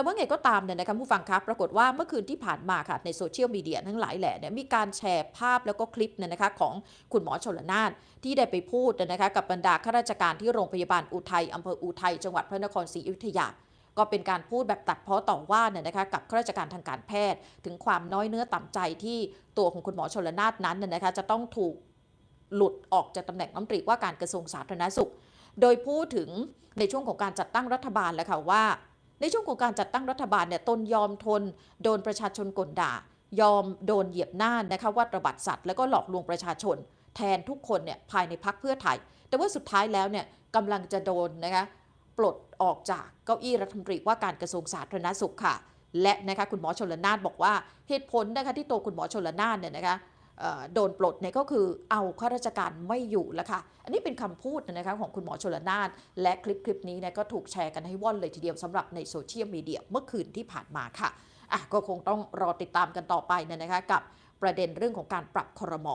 แต่ว่าไงก็ตามเนี่ยนะคะผู้ฟังครับปรากฏว่าเมื่อคืนที่ผ่านมาค่ะในโซเชียลมีเดียทั้งหลายแหล่เนี่ยมีการแชร์ภาพแล้วก็คลิปเนี่ยนะคะของคุณหมอชลนานที่ได้ไปพูดนะคะกับบรรดาข้าราชการที่โรงพยาบาลอุทัยอำเภออุทัยจังหวัดพระนครศรีอยุธยาก็เป็นการพูดแบบตัดเพ้อต่อว่าเนี่ยนะคะกับข้าราชการทางการแพทย์ ถึงความน้อยเนื้อต่ำใจที่ตัวของคุณหมอชลนานนั้นเนี่ยนะคะจะต้องถูกหลุดออกจากตำแหน่งน้ำตรีว่าการกระทรวงสาธารณสุข โดยพูดถึงในช่วงของการจัดตั้งรัฐบาลแล้วค่ะว่า ในช่วงของการจัดตั้งรัฐบาลเนี่ยตนยอมทน โดนประชาชนกลด่า ยอมโดนเหยียบหน้านะคะว่าระบาดสัตว์แล้วก็หลอกลวงประชาชน แทนทุกคนเนี่ยภายในพักเพื่อไทย แต่ว่าสุดท้ายแล้วเนี่ยกำลังจะโดนนะคะปลดออกจากเก้าอี้รัฐมนตรีว่าการกระทรวงสาธารณสุขค่ะ และนะคะคุณหมอชนละนานบอกว่าเหตุผลนะคะที่ตัวคุณหมอชนละนานเนี่ยนะคะ โดนปลดเนี่ยก็คือเอาข้าราชการไม่อยู่แล้วค่ะ อันนี้เป็นคำพูดนะคะของคุณหมอชลนานและคลิปคลิปนี้เนี่ยก็ถูกแชร์กันให้ว่อนเลยทีเดียวสำหรับในโซเชียลมีเดียเมื่อคืนที่ผ่านมาค่ะอะก็คงต้องรอติดตามกันต่อไปนยนะคะกับประเด็นเรื่องของการปรับครม